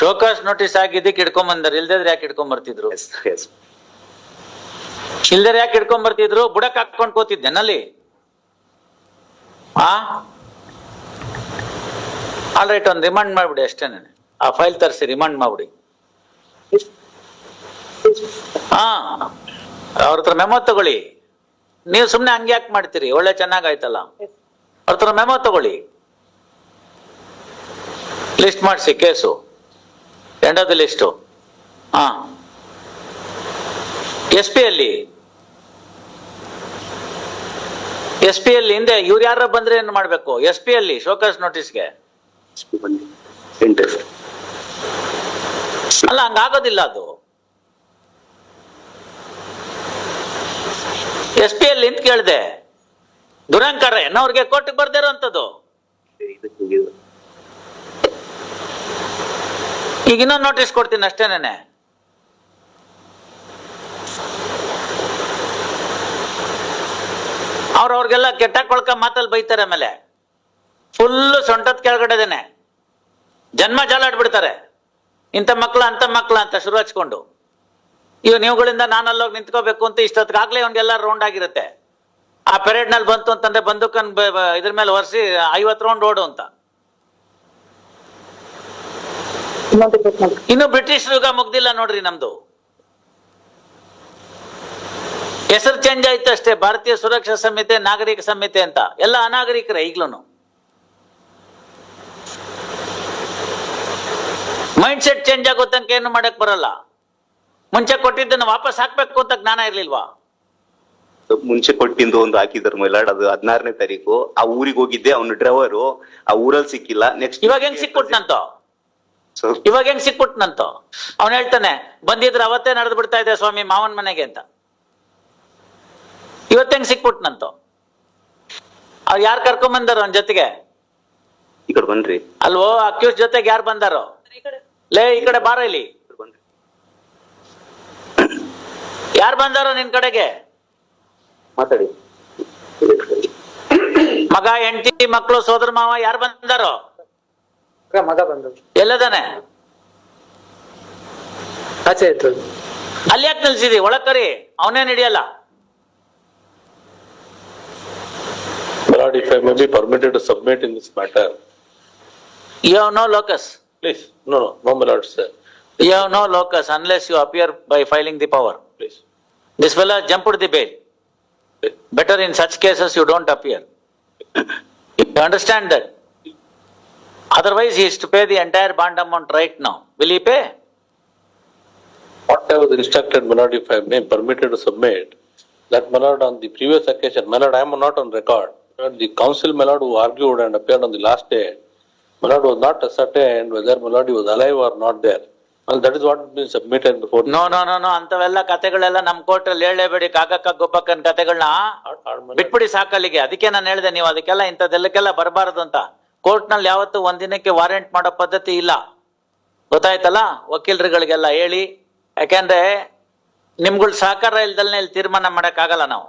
Show cause notice ಆಗಿದ್ದಕ್ಕೆ ಇಟ್ಕೊಂಡ್ ಬಂದಾರ. ಇಲ್ದಿದ್ರೆ ಯಾಕೆ ಇಟ್ಕೊಂಡ್ ಬರ್ತಿದ್ರು? ಇಲ್ದಿದ್ರೆ ಯಾಕೆ ಇಟ್ಕೊಂಡ್ ಬರ್ತಿದ್ರು? ಬುಡಕ್ ಹಾಕೊಂಡ್ ಕೂತಿದ್ದೆನಲ್ಲಿ ಆ? ಆಲ್ ರೈಟ್ ಒಂದು ರಿಮೈಂಡ್ ಮಾಡ್ಬಿಡಿ ಅಷ್ಟೇನೆ ಆ ಫೈಲ್ ತರಿಸಿ ರಿಮೈಂಡ್ ಮಾಡ್ಬಿಡಿ. ಹಾ ಅವ್ರ ಹತ್ರ ಮೆಮೋ ತಗೊಳ್ಳಿ. ನೀವು ಸುಮ್ನೆ ಹಂಗೆ ಯಾಕೆ ಮಾಡ್ತೀರಿ? ಒಳ್ಳೆ ಚೆನ್ನಾಗಾಯ್ತಲ್ಲ. ಅವ್ರ ಹತ್ರ ಮೆಮೊ ತಗೊಳ್ಳಿ. ಲಿಸ್ಟ್ ಮಾಡಿಸಿ ಕೇಸು. ಎಂಡದ ಲಿಸ್ಟು ಹಾ. ಎಸ್ ಪಿ ಅಲ್ಲಿ? ಎಸ್ ಪಿ ಅಲ್ಲಿ ಹಿಂದೆ ಇವ್ರು ಯಾರ ಬಂದ್ರೆ ಏನ್ ಮಾಡ್ಬೇಕು? ಎಸ್ ಪಿ ಅಲ್ಲಿ ಶೋಕಾಸ್ ನೋಟಿಸ್ಗೆ ಅಲ್ಲ ಹಂಗಾಗೋದಿಲ್ಲ ಅದು. ಎಸ್ ಪಿ ಅಲ್ಲಿ ಕೇಳಿದೆ ಕೇಳ್ದೆ. ದುರಂಕಾರ ಅವ್ರಿಗೆ ಕೋರ್ಟಿಗೆ ಬರ್ದೇ ಈಗ ಇನ್ನೊಂದು ನೋಟಿಸ್ ಕೊಡ್ತೀನಿ ಅಷ್ಟೇನೇ ಅವ್ರ ಅವ್ರಿಗೆಲ್ಲ ಕೆಟ್ಟ ಕೊಳ್ಕ ಮಾತಲ್ಲಿ ಬೈತಾರೆ ಆಮೇಲೆ. ಫುಲ್ ಸೊಂಟದ ಕೆಳಗಡೆದೇನೆ. ಜನ್ಮ ಜಾಲಾಡ್ಬಿಡ್ತಾರೆ. ಇಂಥ ಮಕ್ಳ ಅಂತ ಮಕ್ಳ ಅಂತ ಶುರು ಹಚ್ಕೊಂಡು. ಇವ್ ನೀವುಗಳಿಂದ ನಾನಲ್ಲೋಗಿ ನಿಂತ್ಕೋಬೇಕು ಅಂತ ಇಷ್ಟೊತ್ತಿಗಾಗ್ಲೇ ಅವ್ನಿಗೆಲ್ಲ ರೌಂಡ್ ಆಗಿರುತ್ತೆ. ಆ ಪೆರೇಡ್ನಲ್ಲಿ ಬಂತು ಅಂತಂದ್ರೆ ಬಂದೂಕನ್ ಇದ್ರ ಮೇಲೆ ಒರೆಸಿ ಐವತ್ತು ರೌಂಡ್ ಓಡು ಅಂತ. ಇನ್ನು ಬ್ರಿಟಿಷ್ ಯುಗ ಮುಗ್ದಿಲ್ಲ ನೋಡ್ರಿ ನಮ್ದು. ಹೆಸರು ಚೇಂಜ್ ಆಯ್ತು ಅಷ್ಟೇ. ಭಾರತೀಯ ಸುರಕ್ಷಾ ಸಂಹಿತೆ ನಾಗರಿಕ ಸಂಹಿತೆ ಅಂತ. ಎಲ್ಲ ಅನಾಗರಿಕರೇ ಈಗ್ಲೂ ಮೈಂಡ್ ಸೆಟ್ ಚೇಂಜ್ ಆಗೋ ತನಕ ಏನು ಮಾಡಕ್ ಬರಲ್ಲ. ಮುಂಚೆ ಕೊಟ್ಟಿದ್ದನ್ನು ವಾಪಸ್ ಹಾಕ್ಬೇಕು ಅಂತ ಜ್ಞಾನ ಇರ್ಲಿಲ್ವಾ? ಮುಂಚೆ ಕೊಟ್ಟಿಂದು ಒಂದು ಹಾಕಿದ್ರು ಮೈಲಾಡ್ ಅದು ಹದಿನಾರನೇ ತಾರೀಕು. ಆ ಊರಿಗೆ ಹೋಗಿದ್ದೆ ಅವ್ನ ಡ್ರೈವರು ಆ ಊರಲ್ಲಿ ಸಿಕ್ಕಿಲ್ಲ. ನೆಕ್ಸ್ಟ್ ಇವಾಗ ಹೆಂಗ್ ಸಿಕ್ಕೊಟ್ನಂತ ಇವಾಗ ಹೆಂಗ್ ಸಿಕ್ಬಿಟ್ನಂತೋ ಅವನ್ ಹೇಳ್ತಾನೆ ಬಂದಿದ್ರೆ ಅವತ್ತೇ ನಡೆದು ಬಿಡ್ತಾ ಇದೆ ಸ್ವಾಮಿ ಮಾವನ್ ಮನೆಗೆ ಅಂತ. ಇವತ್ತೇನ್ ಹೆಂಗ್ ಸಿಕ್ಬಿಟ್ನಂತೋ ಅವ್ರು ಯಾರು ಕರ್ಕೊಂಡ್ ಬಂದಾರ ಅವನ್ ಜೊತೆಗೆ? ಈ ಕಡೆ ಬನ್ರಿ. ಅಲ್ವೋ ಅಕ್ಯೂಸ್ ಜೊತೆಗೆ ಯಾರು ಬಂದಾರೋ? ಲೇ ಈ ಕಡೆ ಬಾರ ಇಲ್ಲಿ. ಯಾರು ಬಂದಾರೋ ನಿನ್ ಕಡೆಗೆ? ಮಾತಾಡಿ. ಮಗ ಹೆಂಡತಿ ಮಕ್ಕಳು ಸೋದರ ಮಾವ ಯಾರು ಬಂದಾರೋ? ಮಗ ಬಂದು ಎಲ್ಲದಾನೆ ಆಚೆ ಇತ್ತು ಅಲ್ಲಿ ಯಾಕೆ ನಿಲ್ಸಿದಿ? ಒಳಗ್ ಕರಿ. ಅವನೇನ್ ಹಿಡಿಯಲ್ಲ? Lord, if I may be permitted to submit in this matter, you have no locus please, no, no, no, my lord, sir, you have no locus unless you appear by filing the power please. This fellow jumped the bail better in such cases you don't appear you understand that otherwise he is to pay the entire bond amount right now will he pay What I was instructed, my lord, if I may permitted to submit, that my on the previous occasion, my I am not on record. The council, my who argued and appeared on the last day, my was not ascertained whether my lord was alive or not there. Well, that is what has been submitted before. No, no, no, no. ಅಂತವೆಲ್ಲ ಕತೆಗಳೆಲ್ಲ ನಮ್ court ಅಲ್ಲಿ ಹೇಳಲೇಬೇಡಿ ಕಾಗಕ್ಕ ಗೊಬ್ಬಕ್ಕನ್ ಕತೆಗಳನ್ನ ಬಿಟ್ಬಿಡಿ ಸಾಕಲ್ಲಿಗೆ ಅದಕ್ಕೆ ನಾನು ಹೇಳಿದೆ ನೀವು ಅದಕ್ಕೆಲ್ಲ ಇಂಥದ್ದೆಲ್ಲಕ್ಕೆಲ್ಲ ಬರಬಾರದು ಅಂತ ಕೋರ್ಟ್ನಲ್ಲಿ ಯಾವತ್ತು ಒಂದಿನಕ್ಕೆ ವಾರೆಂಟ್ ಮಾಡೋ ಪದ್ಧತಿ ಇಲ್ಲ. ಗೊತ್ತಾಯ್ತಲ್ಲ? ವಕೀಲರುಗಳಿಗೆಲ್ಲ ಹೇಳಿ. ಯಾಕೆಂದ್ರೆ ನಿಮ್ಗಳ ಸಹಕಾರ ಇಲ್ದಲ್ನೇ ಇಲ್ಲಿ ತೀರ್ಮಾನ ಆಗಲ್ಲ ನಾವು.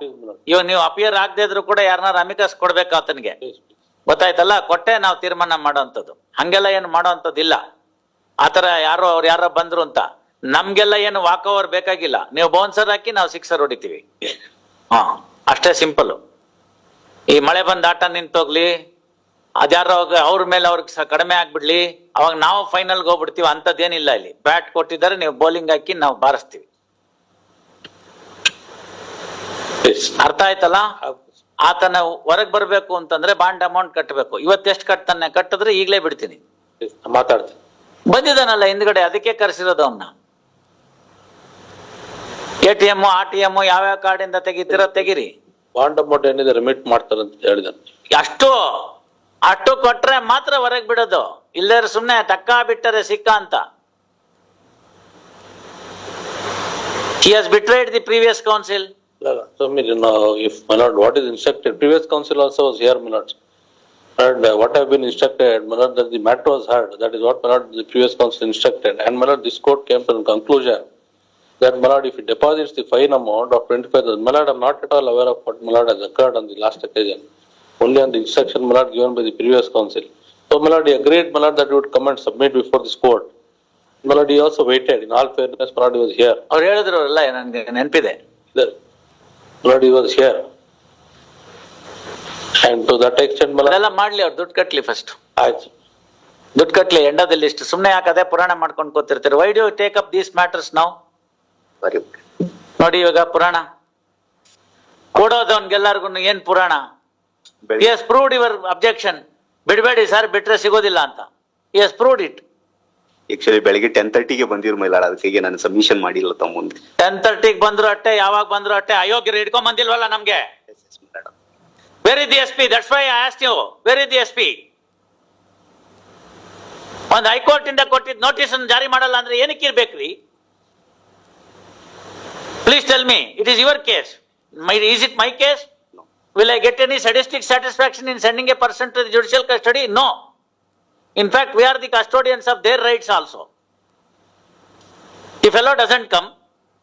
ಇವಾಗ ನೀವು ಅಪಿಯರ್ ಆಗದೆ ಇದ್ರು ಕೂಡ ಯಾರನ್ನಾರು ಅಮಿಕಸ್ ಕೊಡ್ಬೇಕು ಆತನಿಗೆ. ಗೊತ್ತಾಯ್ತಲ್ಲ? ಕೊಟ್ಟೆ ನಾವು ತೀರ್ಮಾನ ಮಾಡೋಂಥದ್ದು. ಹಂಗೆಲ್ಲ ಏನು ಮಾಡೋಂಥದ್ದಿಲ್ಲ. ಆತರ ಯಾರೋ ಅವ್ರು ಯಾರೋ ಬಂದ್ರು ಅಂತ. ನಮ್ಗೆಲ್ಲ ಏನು ವಾಕ್ ಓವರ್ ಬೇಕಾಗಿಲ್ಲ. ನೀವು ಬೌನ್ಸರ್ ಹಾಕಿ ನಾವು ಸಿಕ್ಸರ್ ಹೊಡಿತೀವಿ. ಹಾ, ಅಷ್ಟೇ ಸಿಂಪಲ್ ಈ ಮಳೆ ಬಂದ ಆಟ ನಿಂತೋಗ್ಲಿ ಅದ್ಯಾರೋ ಅವ್ಗ- ಅವ್ರ ಮೇಲೆ ಅವ್ರಿಗೆ ಕಡಿಮೆ ಆಗ್ಬಿಡ್ಲಿ. ಅವಾಗ ನಾವು ಫೈನಲ್ಗೆ ಹೋಗ್ಬಿಡ್ತೀವಿ ಅಂತದೇನಿಲ್ಲ ಇಲ್ಲಿ. ಬ್ಯಾಟ್ ಕೊಟ್ಟಿದ್ದಾರೆ ನೀವು ಬೌಲಿಂಗ್ ಹಾಕಿ ನಾವು ಬಾರಿಸ್ತೀವಿ. ಅರ್ಥ ಆಯ್ತಲ್ಲ? ಆತನ ಹೊರಗ್ ಬರ್ಬೇಕು ಅಂತಂದ್ರೆ ಬಾಂಡ್ ಅಮೌಂಟ್ ಕಟ್ಟಬೇಕು ಇವತ್ತೆಷ್ಟು ಕಟ್ತಾನೆ? ಕಟ್ಟಿದ್ರೆ ಈಗಲೇ ಬಿಡ್ತೀನಿ. ಮಾತಾಡ್ತೀನಿ. ಬಂದಿದ್ದಾನಲ್ಲ ಹಿಂದ್ಗಡೆ ಅದಕ್ಕೆ ಕರೆಸಿರೋದು ಅವನ್ನ A T M R T M ಯಾವ್ಯಾವ ಕಾರ್ಡಿಂದ ತೆಗಿತೀರೋ ತೆಗಿರಿ. ಬಾಂಡ್ ಅಮೌಂಟ್ ಏನಿದೆ ರಿಮಿಟ್ ಮಾಡ್ತಾರಂತ ಅಂತ ಹೇಳಿದಾನೆ. ಅಷ್ಟು! ಅಷ್ಟು ಕೊಟ್ರೆ ಮಾತ್ರ ಹೊರಗೆ ಬಿಡೋದು ಇಲ್ಲೇ ಸುಮ್ಮನೆ ಟಕ್ಕ ಬಿಟ್ಟರೆ ಸಿಕ್ಕ ಅಂತ betrayed the previous council No, no. So, no, if, my lord, what is instructed, previous council also was here, my lord. And uh, what have been instructed, my lord, that the matter was heard, that is what, my lord, the previous council instructed. And, my lord, this court came to the conclusion that, my lord, if it deposits the fine amount of twenty-five thousand, my lord, I am not at all aware of what, my lord, has occurred on the last occasion. Only on the instruction, my lord, given by the previous council. So, my lord, he agreed, my lord, that he would come and submit before this court. My lord, he also waited. In all fairness, my lord, he was here. ಅವ್ರು ಹೇಳಿದ್ರು ಅಲ್ಲ ನನ್ಗೆ ನೆನಪಿದೆ The- My lord, he was here. And to that extent, my lord, ಅದೆಲ್ಲ ಮಾಡ್ಲಿ ಅವ್ರು ದುಡ್ಡು ಕಟ್ಲಿ ಫಸ್ಟ್ I, ದುಡ್ಡು ಕಟ್ಲಿ ಎಂಡದಲ್ಲಿ ಇಷ್ಟು ಸುಮ್ನೆ ಯಾಕೆ ಅದೇ ಪುರಾಣ ಮಾಡ್ಕೊಂಡು ಕೂತಿರ್ತೀರಿ why do take up these matters ನಾವು ಸರಿ ನೋಡಿ ಇವಾಗ ಪುರಾಣ ಕೊಡೋದವನ್ಗೆಲ್ಲರಿಗೂ ಏನ್ ಪುರಾಣ ಬೆಳಿಗ್ಗೆ ಎಸ್ ಪ್ರೂವ್ಡ್ ಯುವರ್ ಅಬ್ಜೆಕ್ಷನ್ ಬಿಡಬೇಡಿ ಸರ್ ಬಿಟ್ರೆ ಸಿಗೋದಿಲ್ಲ ಅಂತ ಎಸ್ ಪ್ರೂವ್ಡ್ ಇಟ್ ಆಕ್ಚುಲಿ ಬೆಳಿಗ್ಗೆ ಟೆನ್ ತರ್ಟಿಗೆ ಬಂದಿರು ಮೈಲಾಡ ಅದಕ್ಕೆ ನಾನು ಸಬ್ಮಿಷನ್ ಮಾಡಿಲ್ಲ ತಮ್ಮ ಮುಂದೆ. ಟೆನ್ ತರ್ಟಿಗೆ ಬಂದ್ರು ಅಟ್ಟೆ ಯಾವಾಗ ಬಂದ್ರು ಅಟ್ಟೆ ಅಯೋಗ್ಯರು ಹಿಡ್ಕೊಂಡ್ ಬಂದಿಲ್ವಲ್ಲ ನಮ್ಗೆ? Where's the S P that's why asked you where's the S P ಒಂದು ಹೈಕೋರ್ಟ್ ಇಂದ ಕೊಟ್ಟಿದ್ ನೋಟಿಸ್ ಜಾರಿ ಮಾಡಲ್ಲ ಅಂದ್ರೆ ಏನಕ್ಕೆ ಇರ್ಬೇಕ್ರಿ? Please tell me it is your case my is it my case Will I get any statistic satisfaction in sending a person to the judicial custody no in fact we are the custodians of their rights also If fellow doesn't come,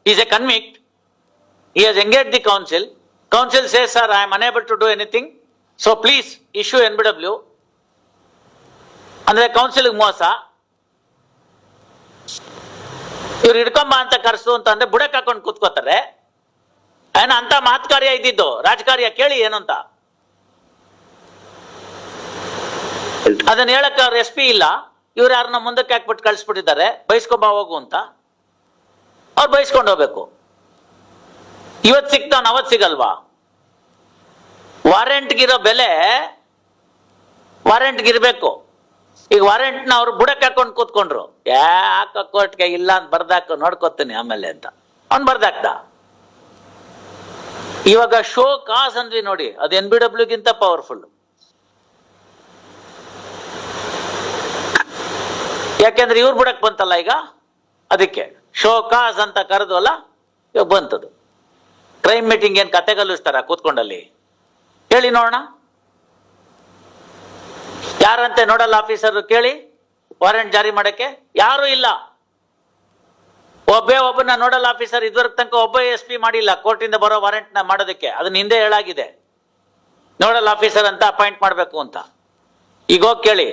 he is a convict, he has engaged the council, council says, sir, I am unable to do anything, so please issue NBW. ಅಂದ್ರೆ council ಮೋಸ ಇವ್ರು ಹಿಡ್ಕೊಂಬ ಅಂತ ಕರ್ಸು ಅಂತ ಅಂದ್ರೆ ಬುಡಕ್ ಹಾಕೊಂಡು ಕೂತ್ಕೋತಾರೆ ಏನ ಅಂತ ಮಹತ್ಕಾರ್ಯ ಇದ್ದಿದ್ದು? ರಾಜಕಾರ್ಯ ಕೇಳಿ ಏನಂತ? ಅದನ್ನ ಹೇಳಕ್ ಅವ್ರ ಎಸ್ ಪಿ ಇಲ್ಲ. ಇವ್ರು ಯಾರನ್ನ ಮುಂದಕ್ಕೆ ಹಾಕ್ಬಿಟ್ಟು ಕಳಿಸ್ಬಿಟ್ಟಿದ್ದಾರೆ. ಬೈಸ್ಕೊಂಬ ಹೋಗು ಅಂತ. ಅವ್ರು ಬಯಸ್ಕೊಂಡು ಹೋಗ್ಬೇಕು. ಇವತ್ ಸಿಗ್ತಾನ ಅವತ್ ಸಿಗಲ್ವಾ? ವಾರೆಂಟ್ಗಿರೋ ಬೆಲೆ ವಾರೆಂಟ್ಗಿರ್ಬೇಕು. ಈಗ ವಾರೆಂಟ್ನ ಅವ್ರು ಬುಡಕ್ಕೆ ಹಾಕೊಂಡು ಕೂತ್ಕೊಂಡ್ರು. ಯಾಕೆ ಕೋರ್ಟ್ಗೆ ಇಲ್ಲ ಅಂತ ಬರ್ದಾಕ ನೋಡ್ಕೊತೀನಿ ಆಮೇಲೆ ಅಂತ. ಅವ್ನು ಬರ್ದಾಕ್ದ. ಇವಾಗ ಶೋ ಕಾಸ್ ಅಂದ್ವಿ ನೋಡಿ, ಅದು ಎನ್ ಬಿ ಡಬ್ಲ್ಯೂಗಿಂತ ಪವರ್ಫುಲ್ ಯಾಕೆಂದ್ರೆ ಇವ್ರು ಬಿಡಕ್ ಬಂತಲ್ಲ ಈಗ? ಅದಕ್ಕೆ. ಶೋ ಕಾಸ್ ಅಂತ ಕರೆದ್ವಲ್ಲ, ಇವಾಗ ಬಂತದು. ಕ್ರೈಮ್ ಮೀಟಿಂಗ್ ಏನ್ ಕತೆ ಕಲಿಸ್ತಾರ ಕೂತ್ಕೊಂಡಲ್ಲಿ? ಹೇಳಿ ನೋಡೋಣ. ಯಾರಂತೆ ನೋಡಲ್ಲ ಆಫೀಸರ್ ಕೇಳಿ? ವಾರೆಂಟ್ ಜಾರಿ ಮಾಡಕ್ಕೆ? ಯಾರು ಇಲ್ಲ. ಒಬ್ಬೇ ಒಬ್ಬನ ನೋಡಲ್ ಆಫೀಸರ್ ಇದುವರೆಗೆ ತನಕ ಒಬ್ಬ ಎಸ್ ಪಿ ಮಾಡಿಲ್ಲ, ಕೋರ್ಟಿಂದ ಬರೋ ವಾರೆಂಟ್ನ ಮಾಡೋದಕ್ಕೆ. ಅದನ್ನ ಹಿಂದೆ ಹೇಳಾಗಿದೆ. ನೋಡಲ್ ಆಫೀಸರ್ ಅಂತ ಅಪಾಯಿಂಟ್ ಮಾಡ್ಬೇಕು ಅಂತ. ಈಗ ಹೋಗಿ ಕೇಳಿ.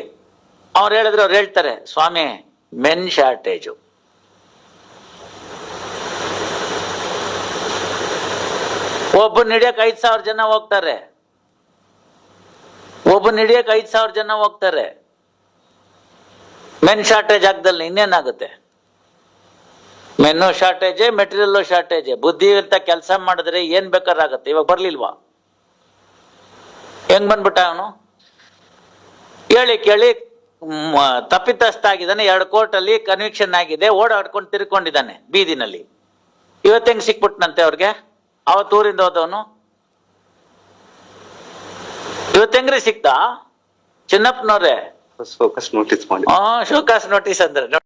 ಅವ್ರು ಹೇಳಿದ್ರೆ ಅವ್ರು ಹೇಳ್ತಾರೆ, ಸ್ವಾಮಿ, ಮೆನ್ ಶಾರ್ಟೇಜು. ಒಬ್ಬನ್ ಹಿಡಿಯಕ್ ಐದ್ ಸಾವಿರ ಜನ ಹೋಗ್ತಾರೆ. ಒಬ್ಬನ್ ಹಿಡಿಯಕ್ ಐದ್ ಸಾವಿರ ಜನ ಹೋಗ್ತಾರೆ. ಮೆನ್ ಶಾರ್ಟೇಜ್ ಆಗ್ದಲ್ಲಿ ಇನ್ನೇನಾಗುತ್ತೆ? ಮೆನ್ನು ಶಾರ್ಟೇಜೆ ಮೆಟೀರಿಯಲ್ ಶಾರ್ಟೇಜೆ. ಬುದ್ಧಿ ಅಂತ ಕೆಲಸ ಮಾಡಿದ್ರೆ ಏನ್ ಬೇಕಾರಾಗತ್ತೆ ಇವಾಗ ಬರ್ಲಿಲ್ವಾ? ಹೆಂಗ್ ಬಂದ್ಬಿಟ್ಟ ಅವನು? ಹೇಳಿ ಕೇಳಿ ಮ್, ತಪ್ಪಿತಸ್ಥ ಆಗಿದ್ದಾನೆ ಎರಡು ಕೋರ್ಟ್ ಅಲ್ಲಿ ಕನ್ವಿಕ್ಷನ್ ಆಗಿದೆ ಓಡಾಡ್ಕೊಂಡು ತಿರ್ಕೊಂಡಿದ್ದಾನೆ ಬೀದಿನಲ್ಲಿ. ಇವತ್ತು ಹೆಂಗ್ ಸಿಕ್ಬಿಟ್ನಂತೆ ಅವ್ರಿಗೆ? ಅವತ್ತು ಊರಿಂದ ಹೋದವನು? ಇವತ್ತು ಹೆಂಗ್ರಿ ಸಿಕ್ತಾ? ಚಿನ್ನಪ್ಪನವ್ರೆ? ಶೋಕಾಸ್ ನೋಟಿಸ್ ಅಂದ್ರೆ.